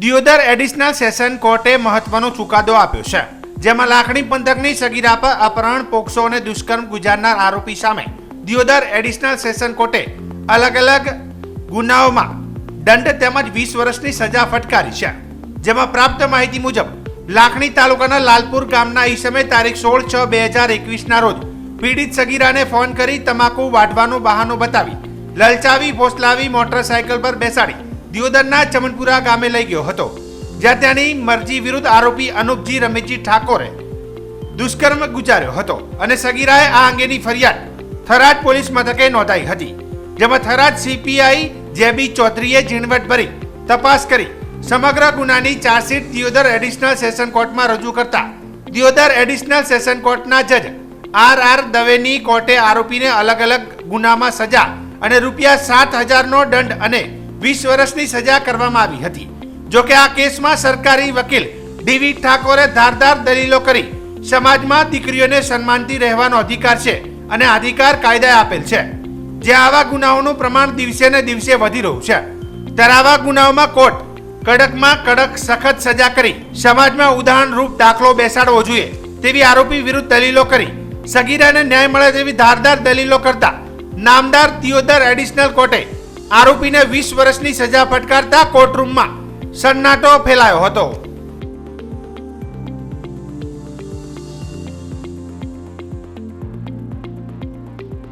Deodar additional session કોર્ટે મહત્વનો ચુકાદો આપ્યો છે, જેમાં લાખણી પંથકની સગીરા પર અપહરણ, પોક્સો અને દુષ્કર્મ ગુજારનાર આરોપી સામે દિયોદર એડિશનલ સેશન કોર્ટે અલગ અલગ ગુનાઓમાં દંડ તેમજ વીસ વર્ષની સજા ફટકારી છે, જેમાં પ્રાપ્ત માહિતી મુજબ લાખણી તાલુકાના લાલપુર ગામના ઈસમે તારીખ સોળ છ બે હજાર એકવીસના રોજ પીડિત સગીરાને ફોન કરી તમાકુ વાઢવાનું બહાનો બતાવી, લલચાવી, ભોસલાવી, મોટરસાયકલ પર બેસાડી દિયોદરના ચમનપુરા ગામે લઈ ગયો હતો, જ્યાં તેની મરજી વિરુદ્ધ આરોપી અનુપજી રમેશજી ઠાકોરે દુષ્કર્મ ગુજાર્યો હતો અને સગીરાએ આ અંગેની ફરિયાદ થરાદ પોલીસ મથકે નોંધાઈ હતી, જેમાં થરાદ સીપીઆઈ જેબી ચૌધરીએ ઝીણવટ ભરી તપાસ કરી સમગ્ર ગુનાની ચાર્જશીટ દિયોદર એડિશનલ સેશન કોર્ટમાં રજૂ કરતા દિયોદર એડિશનલ સેશન કોર્ટના જજ આર આર દવેની કોર્ટે આરોપીને અલગ અલગ ગુનામાં સજા અને રૂપિયા સાત હજારનો દંડ અને વીસ વર્ષની સજા કરવામાં આવી હતી. જોકે આ કેસમાં સરકારી વકીલ ડીવી ઠાકોરે ધારદાર દલીલો કરી સમાજમાં દીકરીઓને સન્માનથી રહેવાનો અધિકાર છે અને અધિકાર કાયદાએ આપેલ છે. જે આવા ગુનાઓનું પ્રમાણ દિવસે ને દિવસે વધી રહ્યું છે. ત્યારે આવા ગુનાઓમાં કોર્ટ કડકમાં કડક સખત સજા કરી સમાજમાં ઉદાહરણરૂપ દાખલો બેસાડવો જોઈએ તેવી આરોપી વિરુદ્ધ દલીલો કરી સગીરાને ન્યાય મળે તેવી ધારદાર દલીલો કરતા નામદાર દિયોદર એડિશનલ કોર્ટે આરોપીને વીસ વર્ષની સજા ફટકારતા કોર્ટરૂમમાં સન્નાટો ફેલાયો હતો.